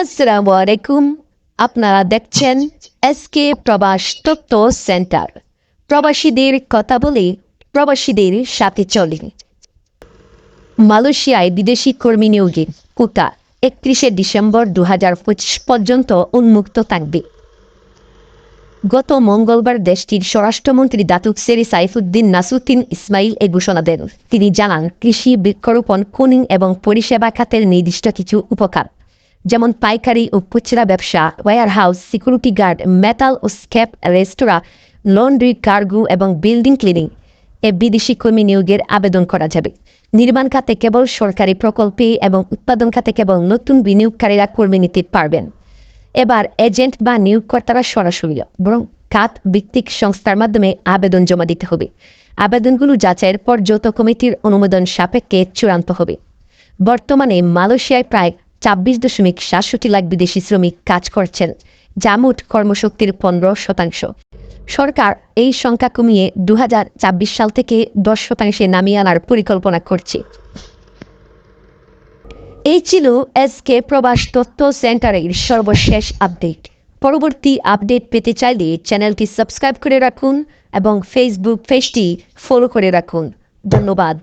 আসসালামু আলাইকুম। আপনারা দেখছেন এসকে প্রবাস তত্ত্ব সেন্টার। প্রবাসীদের কথা বলে প্রবাসীদের সাথে চলে। মালয়েশিয়ায় বিদেশি কর্মী নিয়োগের কোটা একত্রিশে ডিসেম্বর দু পর্যন্ত উন্মুক্ত থাকবে। গত মঙ্গলবার দেশটির স্বরাষ্ট্রমন্ত্রী দাতুক সেরি সাইফুদ্দিন নাসুদ্দিন ইসমাইল এ ঘোষণা দেন। তিনি জানান, কৃষি বৃক্ষরোপণ কুনিং এবং পরিষেবা খাতের নির্দিষ্ট কিছু উপকার যেমন পাইকারি ও খুচরা ব্যবসা warehouse security guard metal ও স্ক্যাপ রেস্তোরাঁ লন্ড্রি কার্গো এবং বিল্ডিং ক্লিনিং এ বিদেশি কর্মী নিয়োগের আবেদন করা যাবে। নির্মাণ খাতে কেবল সরকারি প্রকল্পে এবং উৎপাদন খাতে কেবল নতুন বিনিয়োগকারীরা কর্মী নিতে পারবেন। এবার এজেন্ট বা নিয়োগকর্তারা সরাসরি বরং খাত ভিত্তিক সংস্থার মাধ্যমে আবেদন জমা দিতে হবে। আবেদনগুলো যাচাইয়ের পর যৌথ কমিটির অনুমোদন সাপেক্ষে চূড়ান্ত হবে। বর্তমানে মালয়েশিয়ায় প্রায় ছাব্বিশ দশমিক সাতষট্টি লাখ বিদেশি শ্রমিক কাজ করছেন, যা মোট কর্মশক্তির পনেরো শতাংশ। সরকার এই সংখ্যা কমিয়ে দু সাল থেকে দশ শতাংশে নামিয়ে আনার পরিকল্পনা করছে। এই ছিল এসকে প্রবাস তথ্য সেন্টারের সর্বশেষ আপডেট। পরবর্তী আপডেট পেতে চাইলে চ্যানেলটি সাবস্ক্রাইব করে রাখুন এবং ফেসবুক পেজটি ফলো করে রাখুন। ধন্যবাদ।